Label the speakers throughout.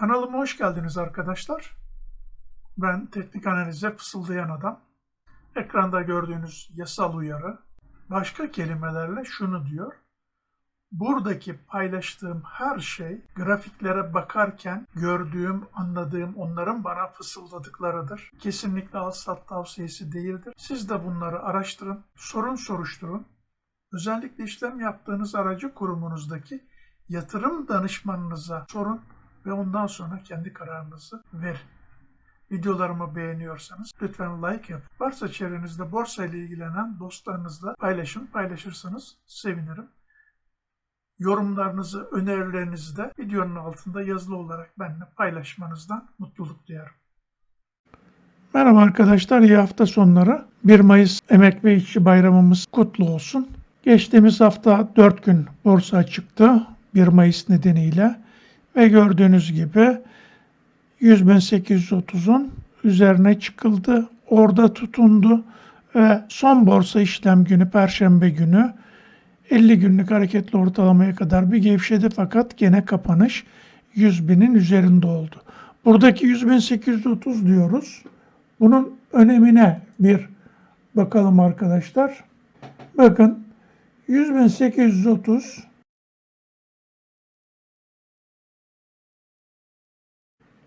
Speaker 1: Kanalıma hoş geldiniz arkadaşlar. Ben teknik analize fısıldayan adam. Ekranda gördüğünüz yasal uyarı başka kelimelerle şunu diyor. Buradaki paylaştığım her şey grafiklere bakarken gördüğüm, anladığım onların bana fısıldadıklarıdır. Kesinlikle al sat tavsiyesi değildir. Siz de bunları araştırın, sorun soruşturun. Özellikle işlem yaptığınız aracı kurumunuzdaki yatırım danışmanınıza sorun ve ondan sonra kendi kararınızı verin. Videolarımı beğeniyorsanız lütfen like yap. Varsa çevrenizde borsa ile ilgilenen dostlarınızla paylaşın. Paylaşırsanız sevinirim. Yorumlarınızı, önerilerinizi de videonun altında yazılı olarak benimle paylaşmanızdan mutluluk duyarım. Merhaba arkadaşlar, iyi hafta sonları. 1 Mayıs Emek ve İşçi Bayramımız kutlu olsun. Geçtiğimiz hafta 4 gün borsa çıktı 1 Mayıs nedeniyle ve gördüğünüz gibi 100.830'un üzerine çıkıldı. Orada tutundu ve son borsa işlem günü Perşembe günü 50 günlük hareketli ortalamaya kadar bir gevşedi fakat gene kapanış 100 binin üzerinde oldu. Buradaki 100.830 diyoruz. Bunun önemine bir bakalım arkadaşlar. Bakın 100.830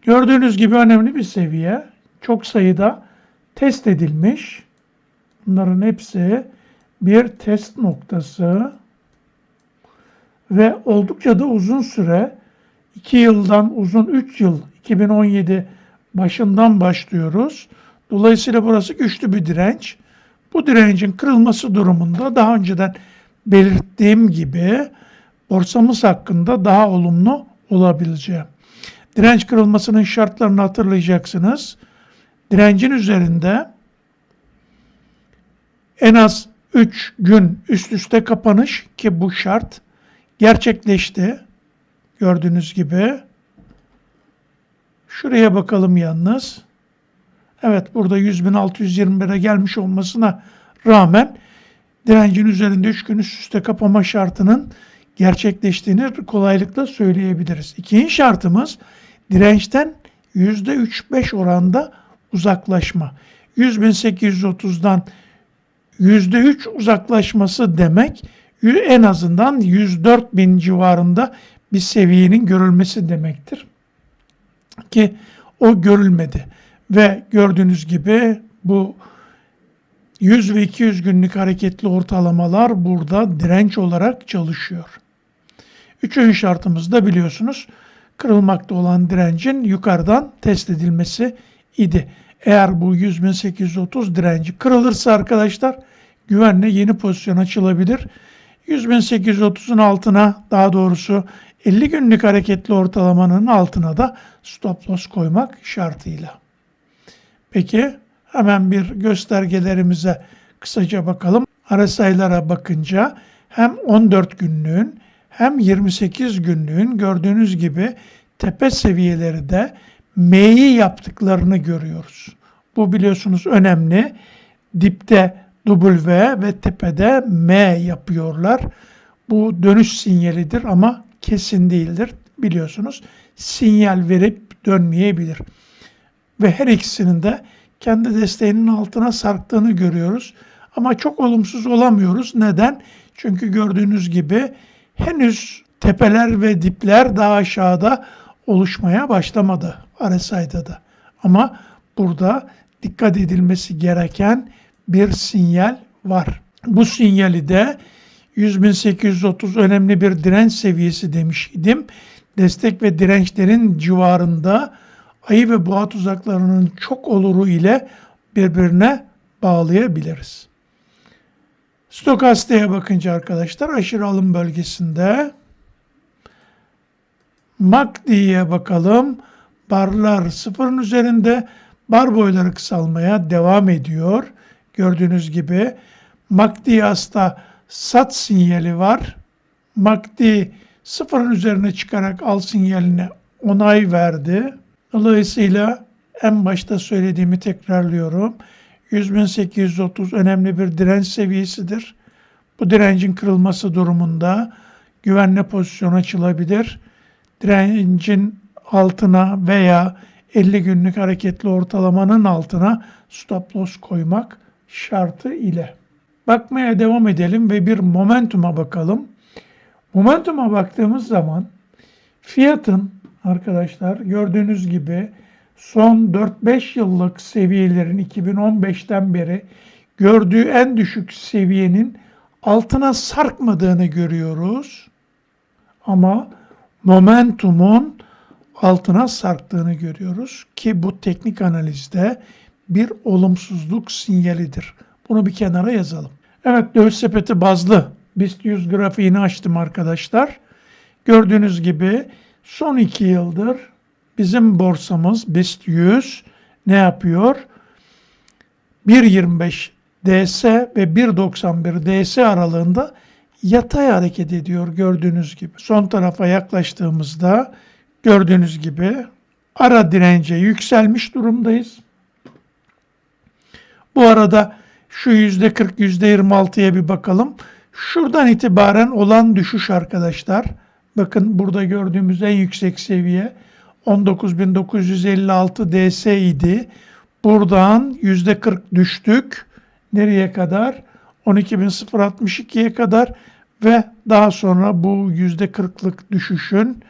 Speaker 1: Gördüğünüz gibi önemli bir seviye. Çok sayıda test edilmiş. Bunların hepsi bir test noktası ve oldukça da uzun süre 2 yıldan uzun 3 yıl 2017 başından başlıyoruz. Dolayısıyla burası güçlü bir direnç. Bu direncin kırılması durumunda daha önceden belirttiğim gibi borsamız hakkında daha olumlu olabileceğim. Direnç kırılmasının şartlarını hatırlayacaksınız. Direncin üzerinde en az 3 gün üst üste kapanış ki bu şart gerçekleşti. Gördüğünüz gibi. Şuraya bakalım yalnız. Evet burada 100.621'e gelmiş olmasına rağmen direncin üzerinde 3 gün üst üste kapama şartının gerçekleştiğini kolaylıkla söyleyebiliriz. İkinci şartımız dirençten %3-5 oranda uzaklaşma. 100.830'dan %3 uzaklaşması demek en azından 104.000 civarında bir seviyenin görülmesi demektir. Ki o görülmedi. Ve gördüğünüz gibi bu 100 ve 200 günlük hareketli ortalamalar burada direnç olarak çalışıyor. Üçüncü şartımız da biliyorsunuz kırılmakta olan direncin yukarıdan test edilmesi idi. Eğer bu 100.830 direnci kırılırsa arkadaşlar güvenle yeni pozisyon açılabilir. 100.830'un altına daha doğrusu 50 günlük hareketli ortalamanın altına da stop loss koymak şartıyla. Peki hemen bir göstergelerimize kısaca bakalım. RSI'lara bakınca hem 14 günlüğün hem 28 günlüğün gördüğünüz gibi tepe seviyeleri de M'yi yaptıklarını görüyoruz. Bu biliyorsunuz önemli. Dipte W ve tepede M yapıyorlar. Bu dönüş sinyalidir ama kesin değildir. Biliyorsunuz sinyal verip dönmeyebilir. Ve her ikisinin de kendi desteğinin altına sarktığını görüyoruz. Ama çok olumsuz olamıyoruz. Neden? Çünkü gördüğünüz gibi henüz tepeler ve dipler daha aşağıda oluşmaya başlamadı RSI'da da. Ama burada dikkat edilmesi gereken bir sinyal var. Bu sinyali de 100.830 önemli bir direnç seviyesi demiş idim. Destek ve dirençlerin civarında ayı ve boğa tuzaklarının çok oluru ile birbirine bağlayabiliriz. Stokasteye bakınca arkadaşlar aşırı alım bölgesinde MACD'ye bakalım. Barlar sıfırın üzerinde bar boyları kısalmaya devam ediyor. Gördüğünüz gibi MACD hasta sat sinyali var. MACD sıfırın üzerine çıkarak al sinyaline onay verdi. Dolayısıyla en başta söylediğimi tekrarlıyorum. 100.830 önemli bir direnç seviyesidir. Bu direncin kırılması durumunda güvenli pozisyon açılabilir. Direncin altına veya 50 günlük hareketli ortalamanın altına stop loss koymak şartı ile. Bakmaya devam edelim ve bir momentuma bakalım. Momentuma baktığımız zaman fiyatın arkadaşlar gördüğünüz gibi son 4-5 yıllık seviyelerin 2015'ten beri gördüğü en düşük seviyenin altına sarkmadığını görüyoruz. Ama momentumun altına sarktığını görüyoruz ki bu teknik analizde bir olumsuzluk sinyalidir. Bunu bir kenara yazalım. Evet döviz sepeti bazlı BIST 100 grafiğini açtım arkadaşlar. Gördüğünüz gibi son iki yıldır bizim borsamız BIST 100 ne yapıyor? 1.25 DS ve 1.91 DS aralığında yatay hareket ediyor gördüğünüz gibi. Son tarafa yaklaştığımızda gördüğünüz gibi ara dirence yükselmiş durumdayız. Bu arada şu %40 %26'ya bir bakalım. Şuradan itibaren olan düşüş arkadaşlar. Bakın burada gördüğümüz en yüksek seviye 19.956 DS idi. Buradan %40 düştük. Nereye kadar? 12.062'ye kadar ve daha sonra bu %40'lık düşüşün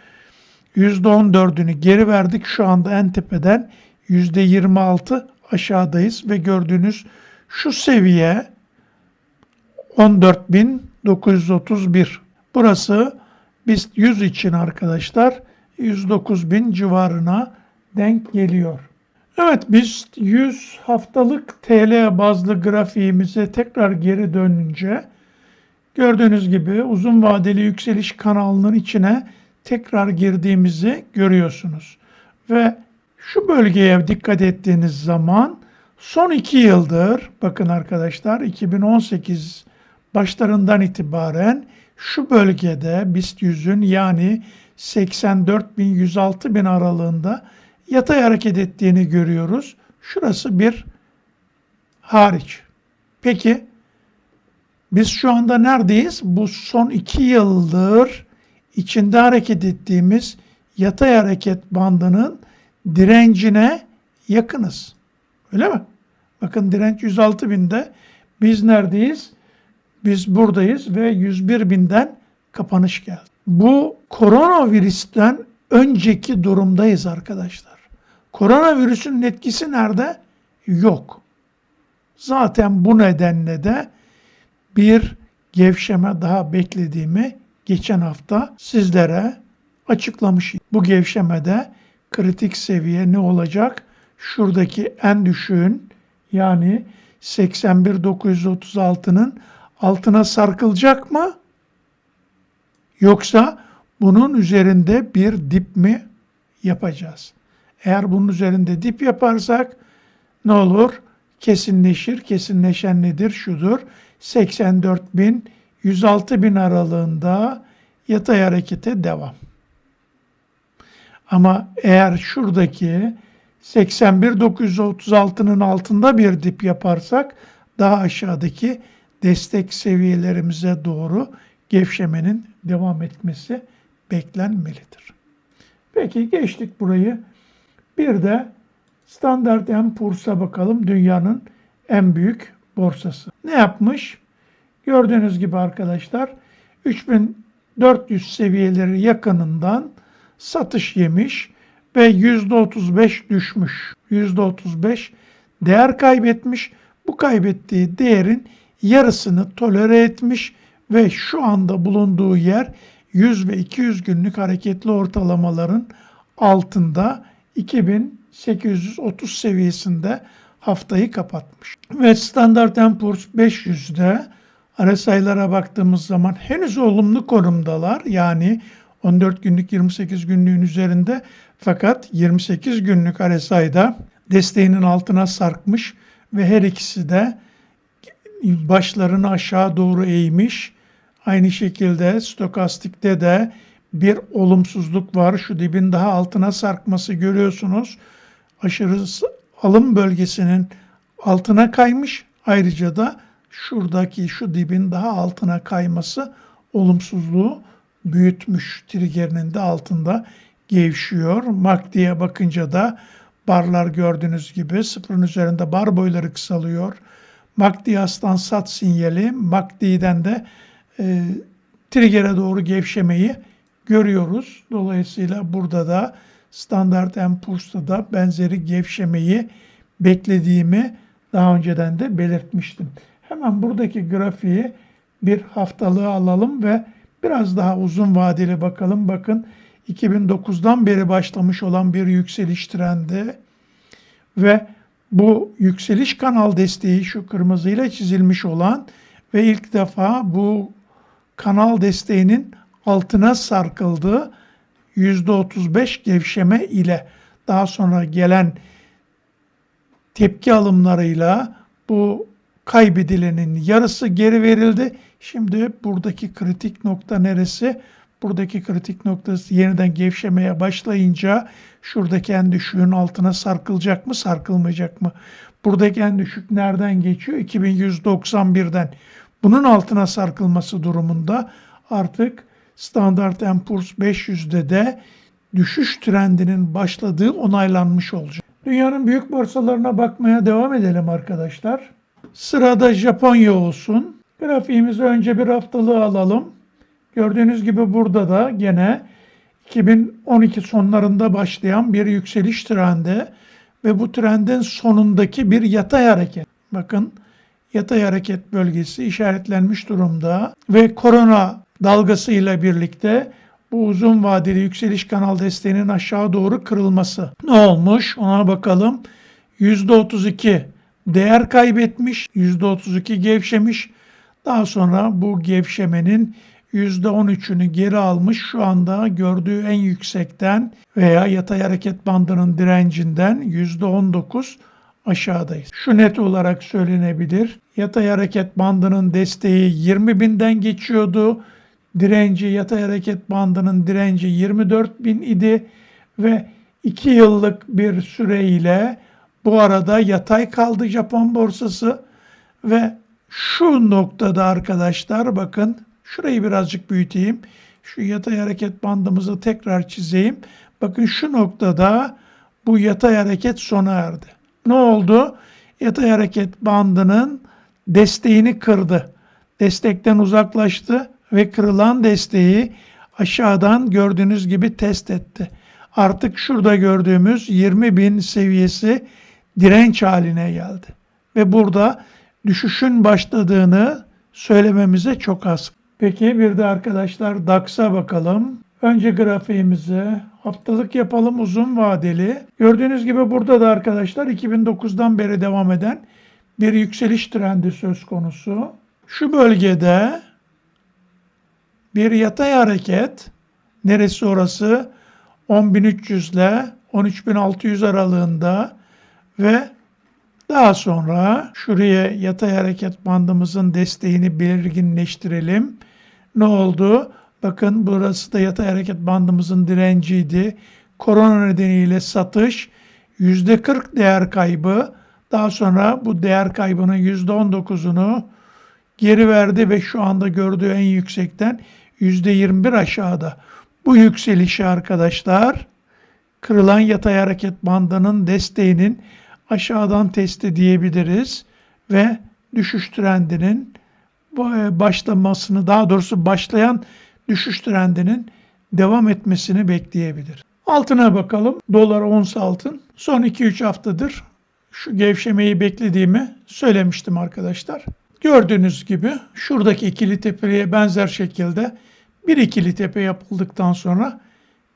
Speaker 1: %14'ünü geri verdik. Şu anda en tepeden %26 aşağıdayız ve gördüğünüz şu seviye 14.931. Burası biz 100 için arkadaşlar 109.000 civarına denk geliyor. Evet biz 100 haftalık TL bazlı grafiğimize tekrar geri dönünce gördüğünüz gibi uzun vadeli yükseliş kanalının içine tekrar girdiğimizi görüyorsunuz. Ve şu bölgeye dikkat ettiğiniz zaman son iki yıldır bakın arkadaşlar 2018 başlarından itibaren şu bölgede BIST 100'ün yani 84 bin 106 bin aralığında yatay hareket ettiğini görüyoruz. Şurası bir hariç. Peki biz şu anda neredeyiz? Bu son iki yıldır içinde hareket ettiğimiz yatay hareket bandının direncine yakınız. Öyle mi? Bakın direnç 106 binde. Biz neredeyiz? Biz buradayız ve 101 binden kapanış geldi. Bu koronavirüsten önceki durumdayız arkadaşlar. Koronavirüsün etkisi nerede? Yok. Zaten bu nedenle de bir gevşeme daha beklediğimi geçen hafta sizlere açıklamışım. Bu gevşemede kritik seviye ne olacak? Şuradaki en düşüğün yani 81.936'nın altına sarkılacak mı? Yoksa bunun üzerinde bir dip mi yapacağız? Eğer bunun üzerinde dip yaparsak ne olur? Kesinleşir. Kesinleşen nedir? Şudur. 84 bin 106 bin aralığında yatay harekete devam. Ama eğer şuradaki 81.936'nın altında bir dip yaparsak daha aşağıdaki destek seviyelerimize doğru gevşemenin devam etmesi beklenmelidir. Peki geçtik burayı. Bir de Standard Poor's'a bakalım dünyanın en büyük borsası. Ne yapmış? Gördüğünüz gibi arkadaşlar 3400 seviyeleri yakınından satış yemiş ve %35 düşmüş. %35 değer kaybetmiş. Bu kaybettiği değerin yarısını tolere etmiş ve şu anda bulunduğu yer 100 ve 200 günlük hareketli ortalamaların altında 2830 seviyesinde haftayı kapatmış. Ve Standard Poor's 500'de RSI'lara baktığımız zaman henüz olumlu konumdalar. Yani 14 günlük 28 günlüğün üzerinde fakat 28 günlük RSI'da desteğinin altına sarkmış ve her ikisi de başlarını aşağı doğru eğmiş. Aynı şekilde stokastikte de bir olumsuzluk var. Şu dibin daha altına sarkması görüyorsunuz. Aşırı alım bölgesinin altına kaymış. Ayrıca da şuradaki şu dibin daha altına kayması olumsuzluğu büyütmüş. Triggerinin de altında gevşiyor. MACD'ye bakınca da barlar gördüğünüz gibi sıfırın üzerinde bar boyları kısalıyor. MACD aslan sat sinyali. MACD'den de e, trigger'e doğru gevşemeyi görüyoruz. Dolayısıyla burada da Standard Poor's'ta da benzeri gevşemeyi beklediğimi daha önceden de belirtmiştim. Hemen buradaki grafiği bir haftalığı alalım ve biraz daha uzun vadeli bakalım. Bakın 2009'dan beri başlamış olan bir yükseliş trendi ve bu yükseliş kanal desteği şu kırmızıyla çizilmiş olan ve ilk defa bu kanal desteğinin altına sarkıldığı %35 gevşeme ile daha sonra gelen tepki alımlarıyla bu kaybedilenin yarısı geri verildi. Şimdi buradaki kritik nokta neresi? Buradaki kritik noktası yeniden gevşemeye başlayınca şuradaki en düşüğün altına sarkılacak mı, sarkılmayacak mı? Buradaki en düşük nereden geçiyor? 2191'den. Bunun altına sarkılması durumunda artık Standard Poor's 500'de de düşüş trendinin başladığı onaylanmış olacak. Dünyanın büyük borsalarına bakmaya devam edelim arkadaşlar. Sırada Japonya olsun. Grafiğimizi önce bir haftalığı alalım. Gördüğünüz gibi burada da gene 2012 sonlarında başlayan bir yükseliş trendi ve bu trendin sonundaki bir yatay hareket. Bakın yatay hareket bölgesi işaretlenmiş durumda ve korona dalgasıyla birlikte bu uzun vadeli yükseliş kanal desteğinin aşağı doğru kırılması. Ne olmuş? Ona bakalım. %32 değer kaybetmiş, %32 gevşemiş. Daha sonra bu gevşemenin %13'ünü geri almış. Şu anda gördüğü en yüksekten veya yatay hareket bandının direncinden %19 aşağıdayız. Şu net olarak söylenebilir. Yatay hareket bandının desteği 20 binden geçiyordu. Direnci, yatay hareket bandının direnci 24 bin idi ve 2 yıllık bir süreyle bu arada yatay kaldı Japon borsası ve şu noktada arkadaşlar bakın şurayı birazcık büyüteyim. Şu yatay hareket bandımızı tekrar çizeyim. Bakın şu noktada bu yatay hareket sona erdi. Ne oldu? Yatay hareket bandının desteğini kırdı. Destekten uzaklaştı ve kırılan desteği aşağıdan gördüğünüz gibi test etti. Artık şurada gördüğümüz 20 bin seviyesi direnç haline geldi. Ve burada düşüşün başladığını söylememize çok az. Peki bir de arkadaşlar DAX'a bakalım. Önce grafiğimizi haftalık yapalım uzun vadeli. Gördüğünüz gibi burada da arkadaşlar 2009'dan beri devam eden bir yükseliş trendi söz konusu. Şu bölgede bir yatay hareket neresi orası 10.300 ile 13.600 aralığında ve daha sonra şuraya yatay hareket bandımızın desteğini belirginleştirelim. Ne oldu? Bakın burası da yatay hareket bandımızın direnciydi. Korona nedeniyle satış %40 değer kaybı. Daha sonra bu değer kaybının %19'unu geri verdi ve şu anda gördüğü en yüksekten %21 aşağıda. Bu yükselişi arkadaşlar kırılan yatay hareket bandının desteğinin aşağıdan testi diyebiliriz ve düşüş trendinin başlamasını daha doğrusu başlayan düşüş trendinin devam etmesini bekleyebilir. Altına bakalım. Dolar ons altın. Son 2-3 haftadır şu gevşemeyi beklediğimi söylemiştim arkadaşlar. Gördüğünüz gibi şuradaki ikili tepeye benzer şekilde bir ikili tepe yapıldıktan sonra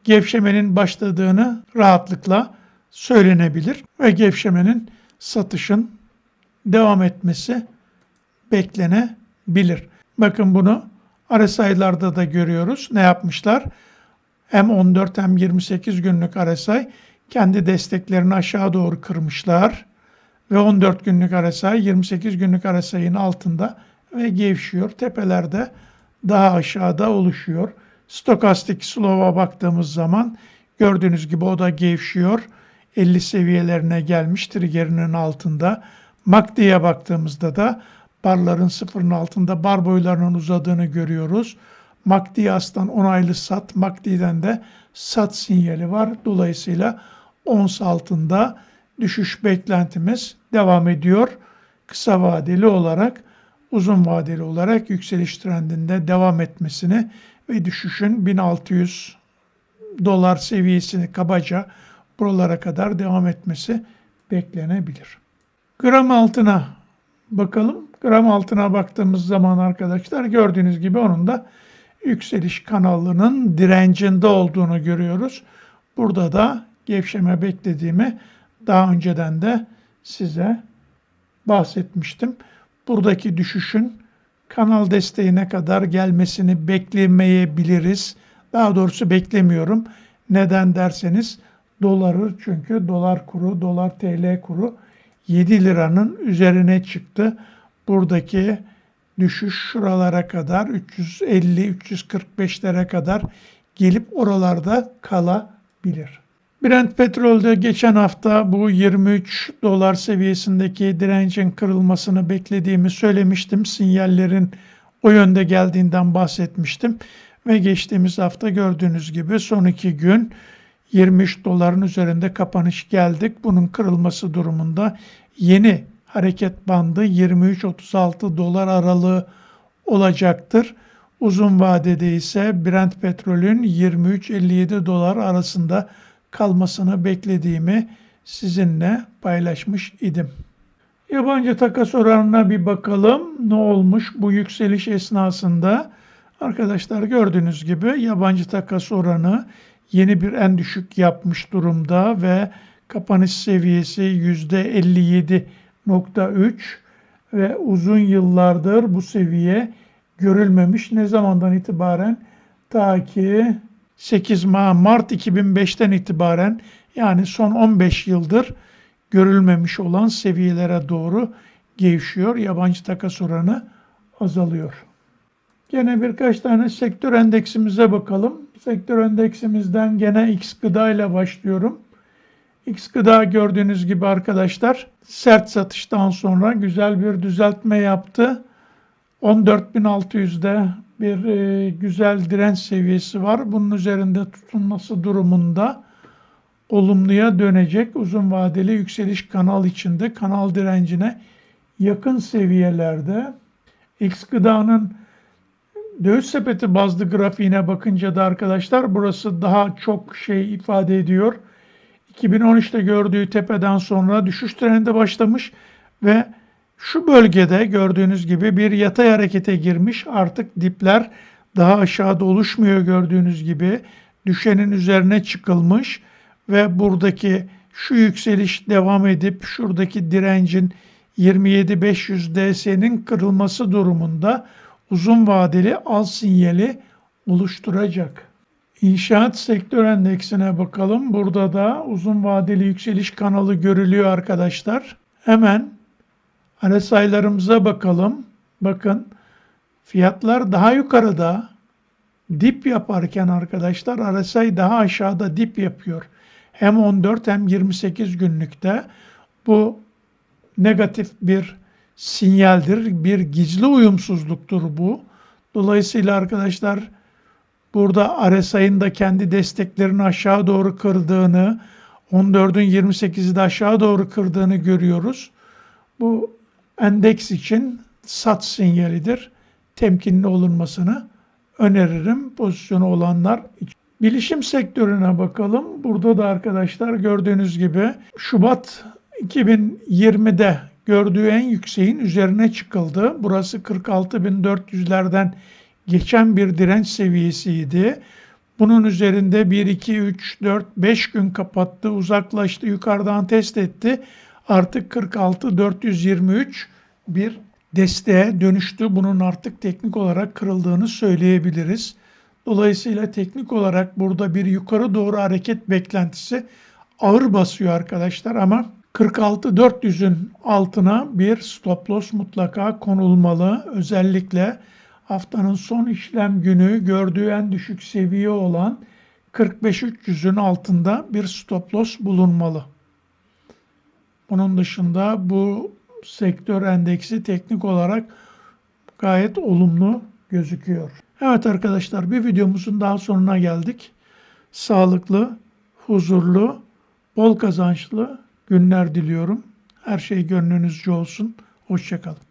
Speaker 1: gevşemenin başladığını rahatlıkla söylenebilir ve gevşemenin satışın devam etmesi beklenebilir. Bakın bunu RSI'larda da görüyoruz. Ne yapmışlar? Hem 14 hem 28 günlük RSI kendi desteklerini aşağı doğru kırmışlar. Ve 14 günlük RSI 28 günlük RSI'nin altında ve gevşiyor. Tepelerde daha aşağıda oluşuyor. Stokastik slow'a baktığımız zaman gördüğünüz gibi o da gevşiyor. 50 seviyelerine gelmiş triggerinin altında. MACD'ye baktığımızda da barların sıfırın altında bar boylarının uzadığını görüyoruz. MACD aslan onaylı sat. MACD'den de sat sinyali var. Dolayısıyla ons altında düşüş beklentimiz devam ediyor. Kısa vadeli olarak uzun vadeli olarak yükseliş trendinde devam etmesini ve düşüşün 1600 dolar seviyesini kabaca buralara kadar devam etmesi beklenebilir. Gram altına bakalım. Gram altına baktığımız zaman arkadaşlar gördüğünüz gibi onun da yükseliş kanalının direncinde olduğunu görüyoruz. Burada da gevşeme beklediğimi daha önceden de size bahsetmiştim. Buradaki düşüşün kanal desteğine kadar gelmesini beklemeyebiliriz. Daha doğrusu beklemiyorum. Neden derseniz doları çünkü dolar kuru, dolar TL kuru 7 liranın üzerine çıktı. Buradaki düşüş şuralara kadar 350-345'lere kadar gelip oralarda kalabilir. Brent petrolde geçen hafta bu 23 dolar seviyesindeki direncin kırılmasını beklediğimi söylemiştim. Sinyallerin o yönde geldiğinden bahsetmiştim. Ve geçtiğimiz hafta gördüğünüz gibi son iki gün 23 doların üzerinde kapanış geldik. Bunun kırılması durumunda yeni hareket bandı 23-36 dolar aralığı olacaktır. Uzun vadede ise Brent petrolün 23-57 dolar arasında kalmasını beklediğimi sizinle paylaşmış idim. Yabancı takas oranına bir bakalım. Ne olmuş bu yükseliş esnasında? Arkadaşlar gördüğünüz gibi yabancı takas oranı yeni bir en düşük yapmış durumda ve kapanış seviyesi %57.3 ve uzun yıllardır bu seviye görülmemiş. Ne zamandan itibaren? Ta ki 8 Mart 2005'ten itibaren yani son 15 yıldır görülmemiş olan seviyelere doğru gevşiyor. Yabancı takas oranı azalıyor. Gene birkaç tane sektör endeksimize bakalım. Sektör endeksimizden gene X gıda ile başlıyorum. X gıda gördüğünüz gibi arkadaşlar sert satıştan sonra güzel bir düzeltme yaptı. 14.600'de bir e, güzel direnç seviyesi var. Bunun üzerinde tutunması durumunda olumluya dönecek uzun vadeli yükseliş kanal içinde kanal direncine yakın seviyelerde X gıdanın döviz sepeti bazlı grafiğine bakınca da arkadaşlar burası daha çok şey ifade ediyor. 2013'te gördüğü tepeden sonra düşüş trendinde başlamış ve şu bölgede gördüğünüz gibi bir yatay harekete girmiş. Artık dipler daha aşağıda oluşmuyor gördüğünüz gibi. Düşenin üzerine çıkılmış ve buradaki şu yükseliş devam edip şuradaki direncin 27500 DS'nin kırılması durumunda uzun vadeli al sinyali oluşturacak. İnşaat sektör endeksine bakalım. Burada da uzun vadeli yükseliş kanalı görülüyor arkadaşlar. Hemen RSI'larımıza bakalım. Bakın fiyatlar daha yukarıda dip yaparken arkadaşlar RSI daha aşağıda dip yapıyor. Hem 14 hem 28 günlükte bu negatif bir sinyaldir. Bir gizli uyumsuzluktur bu. Dolayısıyla arkadaşlar burada RSI'nin da kendi desteklerini aşağı doğru kırdığını, 14'ün 28'i de aşağı doğru kırdığını görüyoruz. Bu endeks için sat sinyalidir. Temkinli olunmasını öneririm pozisyonu olanlar için. Bilişim sektörüne bakalım. Burada da arkadaşlar gördüğünüz gibi Şubat 2020'de gördüğü en yükseğin üzerine çıkıldı. Burası 46.400'lerden geçen bir direnç seviyesiydi. Bunun üzerinde 1, 2, 3, 4, 5 gün kapattı, uzaklaştı, yukarıdan test etti. Artık 46.423 bir desteğe dönüştü. Bunun artık teknik olarak kırıldığını söyleyebiliriz. Dolayısıyla teknik olarak burada bir yukarı doğru hareket beklentisi ağır basıyor arkadaşlar ama 46.400'ün altına bir stop loss mutlaka konulmalı. Özellikle haftanın son işlem günü gördüğü en düşük seviye olan 45.300'ün altında bir stop loss bulunmalı. Bunun dışında bu sektör endeksi teknik olarak gayet olumlu gözüküyor. Evet arkadaşlar bir videomuzun daha sonuna geldik. Sağlıklı, huzurlu, bol kazançlı günler diliyorum. Her şey gönlünüzce olsun. Hoşçakalın.